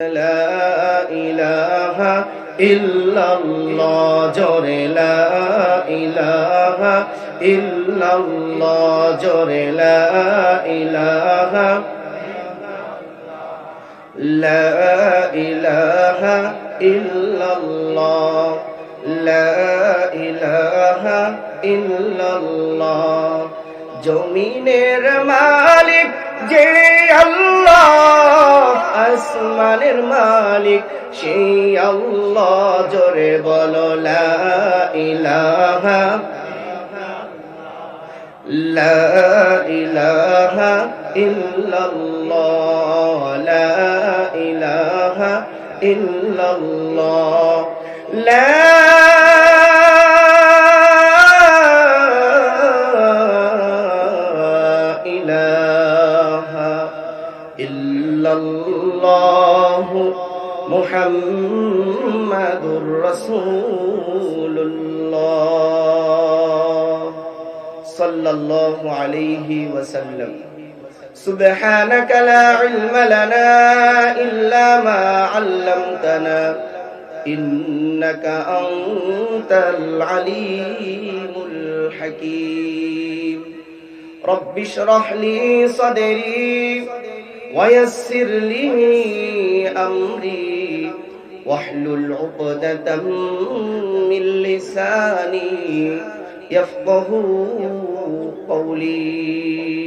লা ইলাহা জমিনের মালিক যে আল্লাহ। আসমানের মালিক, সেই আল্লাহ জোরে বলো, লা ইলাহা লা ইলাহা ইল্লাল্লাহ, লা ইলাহা ইল্লাল্লাহ, লা ইলাহা ইল্লাল্লাহ মুহাম্মাদুর রাসূলুল্লাহ সাল্লাল্লাহু আলাইহি ওয়াসাল্লাম سبحانك لا علم لنا إلا ما علمتنا إنك أنت العليم الحكيم رب اشرح لي صدري ويسر لي أمري. واحلل عقدة من لساني يفقه قولي.